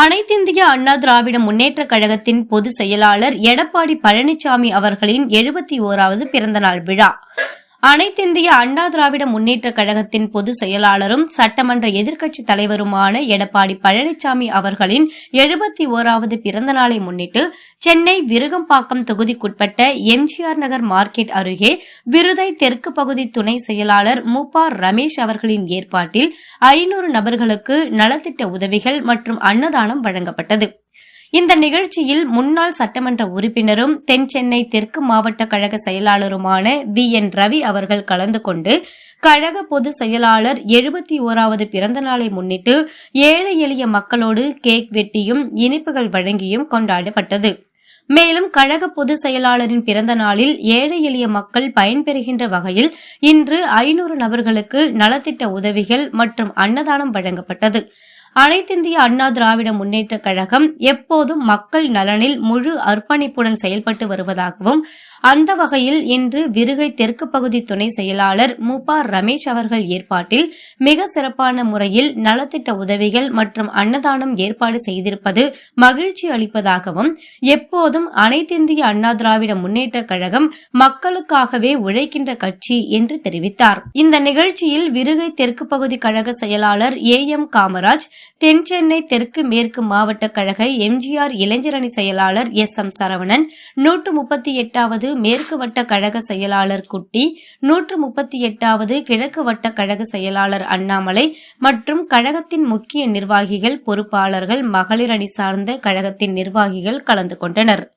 அனைத்திந்திய அண்ணா திராவிட முன்னேற்றக் கழகத்தின் பொதுச் செயலாளர் எடப்பாடி பழனிசாமி அவர்களின் எழுபத்தி ஓராவது பிறந்தநாள் விழா. அனைத்திந்திய அண்ணா திராவிட முன்னேற்றக் கழகத்தின் பொதுச் செயலாளரும் சட்டமன்ற எதிர்க்கட்சித் தலைவருமான எடப்பாடி பழனிசாமி அவர்களின் எழுபத்தி ஓராவது பிறந்தநாளை முன்னிட்டு சென்னை விருகம்பாக்கம் தொகுதிக்குட்பட்ட எம்ஜிஆர் நகர் மார்க்கெட் அருகே விருதை தெற்கு பகுதி துணை செயலாளர் முபா ரமேஷ் அவர்களின் ஏற்பாட்டில் ஐநூறு நபர்களுக்கு நலத்திட்ட உதவிகள் மற்றும் அன்னதானம் வழங்கப்பட்டது. இந்த நிகழ்ச்சியில் முன்னாள் சட்டமன்ற உறுப்பினரும் தென் சென்னை தெற்கு மாவட்ட கழக செயலாளருமான வி. என். ரவி அவர்கள் கலந்து கொண்டு கழக பொது செயலாளர் எழுபத்தி ஓராவது பிறந்த நாளை முன்னிட்டு ஏழை எளிய மக்களோடு கேக் வெட்டியும் இனிப்புகள் வழங்கியும் கொண்டாடப்பட்டது. மேலும் கழக பொதுச் செயலாளரின் பிறந்த நாளில் ஏழை எளிய மக்கள் பயன்பெறுகின்ற வகையில் இன்று ஐநூறு நபர்களுக்கு நலத்திட்ட உதவிகள் மற்றும் அன்னதானம் வழங்கப்பட்டது. அனைத்திந்திய அண்ணா திராவிட முன்னேற்றக் கழகம் எப்போதும் மக்கள் நலனில் முழு அர்ப்பணிப்புடன் செயல்பட்டு வருவதாகவும் அந்த வகையில் இன்று விருகை தெற்கு பகுதி துணை செயலாளர் முபா ரமேஷ் அவர்கள் ஏற்பாட்டில் மிக சிறப்பான முறையில் நலத்திட்ட உதவிகள் மற்றும் அன்னதானம் ஏற்பாடு செய்திருப்பது மகிழ்ச்சி அளிப்பதாகவும் எப்போதும் அனைத்திந்திய அண்ணா திராவிட முன்னேற்ற கழகம் மக்களுக்காகவே உழைக்கின்ற கட்சி என்று தெரிவித்தார். இந்த நிகழ்ச்சியில் விருகை தெற்கு பகுதி கழக செயலாளர் ஏ எம் காமராஜ் தென் சென்னை தெற்கு மேற்கு மாவட்ட கழக எம்ஜிஆர் இளைஞரணி செயலாளர் எஸ் எம் சரவணன் நூற்று முப்பத்தி எட்டாவது மேற்கு வட்ட கழக செயலாளர் குட்டி நூற்று முப்பத்தி எட்டாவது கிழக்கு வட்ட கழக செயலாளர் அண்ணாமலை மற்றும் கழகத்தின் முக்கிய நிர்வாகிகள் பொறுப்பாளர்கள் மகளிர் அணி சார்ந்த கழகத்தின் நிர்வாகிகள் கலந்து கொண்டனர்.